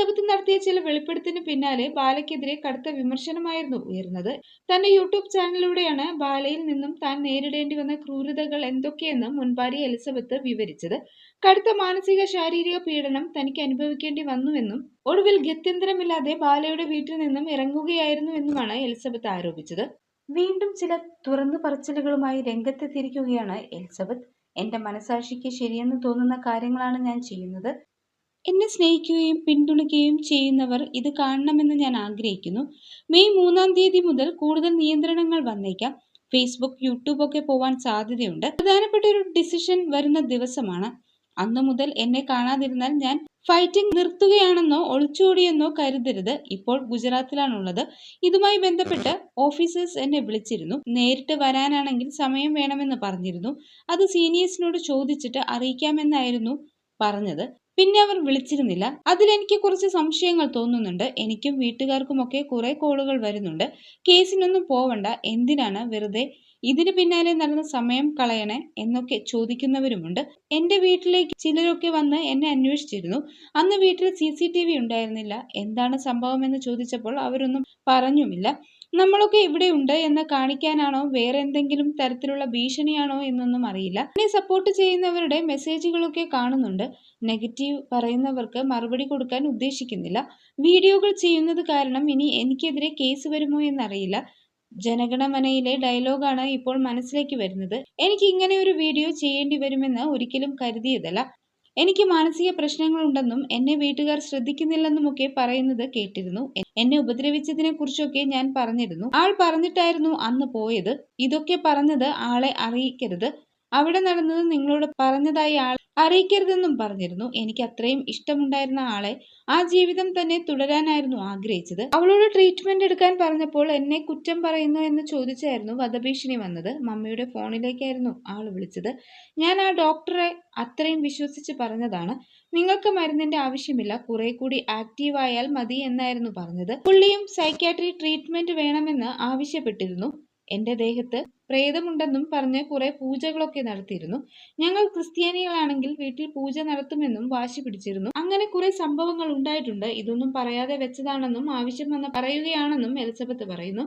Elizabeth നടത്തിയ ചില വെളിപ്പെടുത്തിന് പിന്നാലെ ബാലയ്ക്കെതിരെ കടുത്ത വിമർശനമായിരുന്നു ഉയർന്നത്. തന്റെ യൂട്യൂബ് ചാനലിലൂടെയാണ് ബാലയിൽ നിന്നും താൻ നേരിടേണ്ടി വന്ന ക്രൂരതകൾ എന്തൊക്കെയെന്ന് മുൻപാരി എലിസബത്ത് വിവരിച്ചത്. കടുത്ത മാനസിക ശാരീരിക പീഡനം തനിക്ക് അനുഭവിക്കേണ്ടി വന്നുവെന്നും ഒടുവിൽ ഗത്യന്തരമില്ലാതെ ബാലയുടെ വീട്ടിൽ നിന്നും ഇറങ്ങുകയായിരുന്നു ഇറങ്ങുകയായിരുന്നുവെന്നുമാണ് എലിസബത്ത് ആരോപിച്ചത്. വീണ്ടും ചില തുറന്നു പറച്ചിലുകളുമായി രംഗത്തെത്തിയിരിക്കുകയാണ് എലിസബത്ത്. എന്റെ മനസാക്ഷിക്ക് ശരിയെന്ന് തോന്നുന്ന കാര്യങ്ങളാണ് ഞാൻ ചെയ്യുന്നത്. എന്നെ സ്നേഹിക്കുകയും പിന്തുണയ്ക്കുകയും ചെയ്യുന്നവർ ഇത് കാണണമെന്ന് ഞാൻ ആഗ്രഹിക്കുന്നു. മെയ് മൂന്നാം തീയതി മുതൽ കൂടുതൽ നിയന്ത്രണങ്ങൾ വന്നേക്കാം. ഫേസ്ബുക്ക് യൂട്യൂബ് ഒക്കെ പോവാൻ സാധ്യതയുണ്ട്. പ്രധാനപ്പെട്ട ഒരു ഡിസിഷൻ വരുന്ന ദിവസമാണ്. അന്നു മുതൽ എന്നെ കാണാതിരുന്നാൽ ഞാൻ ഫൈറ്റിംഗ് നിർത്തുകയാണെന്നോ ഒളിച്ചോടിയെന്നോ കരുതരുത്. ഇപ്പോൾ ഗുജറാത്തിലാണുള്ളത്. ഇതുമായി ബന്ധപ്പെട്ട് ഓഫീസേഴ്സ് എന്നെ വിളിച്ചിരുന്നു. നേരിട്ട് വരാനാണെങ്കിൽ സമയം വേണമെന്ന് പറഞ്ഞിരുന്നു. അത് സീനിയേഴ്സിനോട് ചോദിച്ചിട്ട് അറിയിക്കാമെന്നായിരുന്നു പറഞ്ഞത്. പിന്നെ അവർ വിളിച്ചിരുന്നില്ല. അതിലെനിക്ക് കുറച്ച് സംശയങ്ങൾ തോന്നുന്നുണ്ട്. എനിക്കും വീട്ടുകാർക്കുമൊക്കെ കുറെ കോളുകൾ വരുന്നുണ്ട്. കേസിനൊന്നും പോവണ്ട. എന്തിനാണ് വെറുതെ ഇതിന് പിന്നാലെ നടന്ന സമയം കളയണേ എന്നൊക്കെ ചോദിക്കുന്നവരുമുണ്ട്. എന്റെ വീട്ടിലേക്ക് ചിലരൊക്കെ വന്ന് എന്നെ അന്വേഷിച്ചിരുന്നു. അന്ന് വീട്ടിൽ സി സി ടി വി ഉണ്ടായിരുന്നില്ല. എന്താണ് സംഭവം എന്ന് ചോദിച്ചപ്പോൾ അവരൊന്നും പറഞ്ഞുമില്ല. നമ്മളൊക്കെ ഇവിടെ ഉണ്ട് എന്ന് കാണിക്കാനാണോ? വേറെ എന്തെങ്കിലും തരത്തിലുള്ള ഭീഷണിയാണോ എന്നൊന്നും അറിയില്ല. എന്നെ സപ്പോർട്ട് ചെയ്യുന്നവരുടെ മെസ്സേജുകളൊക്കെ കാണുന്നുണ്ട്. നെഗറ്റീവ് പറയുന്നവർക്ക് മറുപടി കൊടുക്കാൻ ഉദ്ദേശിക്കുന്നില്ല. വീഡിയോകൾ ചെയ്യുന്നത് കാരണം ഇനി എനിക്കെതിരെ കേസ് വരുമോ എന്നറിയില്ല. ജനഗണമനയിലെ ഡയലോഗാണ് ഇപ്പോൾ മനസ്സിലേക്ക് വരുന്നത്. എനിക്ക് ഇങ്ങനെ ഒരു വീഡിയോ ചെയ്യേണ്ടി വരുമെന്ന് ഒരിക്കലും കരുതിയതല്ല. എനിക്ക് മാനസിക പ്രശ്നങ്ങളുണ്ടെന്നും എന്നെ വീട്ടുകാർ ശ്രദ്ധിക്കുന്നില്ലെന്നുമൊക്കെ പറയുന്നത് കേട്ടിരുന്നു. എന്നെ ഉപദ്രവിച്ചതിനെ കുറിച്ചൊക്കെ ഞാൻ പറഞ്ഞിരുന്നു. ആൾ പറഞ്ഞിട്ടായിരുന്നു അന്ന് പോയത്. ഇതൊക്കെ പറഞ്ഞത് ആളെ അറിയിക്കരുത്. അവിടെ നടന്നത് നിങ്ങളോട് പറഞ്ഞതായി ആൾ അറിയിക്കരുതെന്നും പറഞ്ഞിരുന്നു. എനിക്ക് അത്രയും ഇഷ്ടമുണ്ടായിരുന്ന ആളെ ആ ജീവിതം തന്നെ തുടരാനായിരുന്നു ആഗ്രഹിച്ചത്. അവളോട് ട്രീറ്റ്മെന്റ് എടുക്കാൻ പറഞ്ഞപ്പോൾ എന്നെ കുറ്റം പറയുന്നു എന്ന് ചോദിച്ചായിരുന്നു വധഭീഷണി വന്നത്. മമ്മിയുടെ ഫോണിലേക്കായിരുന്നു ആൾ വിളിച്ചത്. ഞാൻ ആ ഡോക്ടറെ അത്രയും വിശ്വസിച്ച് പറഞ്ഞതാണ്. നിങ്ങൾക്ക് മരുന്നിന്റെ ആവശ്യമില്ല. കുറെ കൂടി ആക്റ്റീവ് ആയാൽ മതി എന്നായിരുന്നു പറഞ്ഞത്. പുള്ളിയും സൈക്യാട്രി ട്രീറ്റ്മെന്റ് വേണമെന്ന് ആവശ്യപ്പെട്ടിരുന്നു. എന്റെ ദേഹത്ത് പ്രേതമുണ്ടെന്നും പറഞ്ഞ് കുറെ പൂജകളൊക്കെ നടത്തിയിരുന്നു. ഞങ്ങൾ ക്രിസ്ത്യാനികളാണെങ്കിൽ വീട്ടിൽ പൂജ നടത്തുമെന്നും വാശി പിടിച്ചിരുന്നു. അങ്ങനെ കുറെ സംഭവങ്ങൾ ഉണ്ടായിട്ടുണ്ട്. ഇതൊന്നും പറയാതെ വെച്ചതാണെന്നും ആവശ്യം വന്ന് പറയുകയാണെന്നും എലിസബത്ത് പറയുന്നു.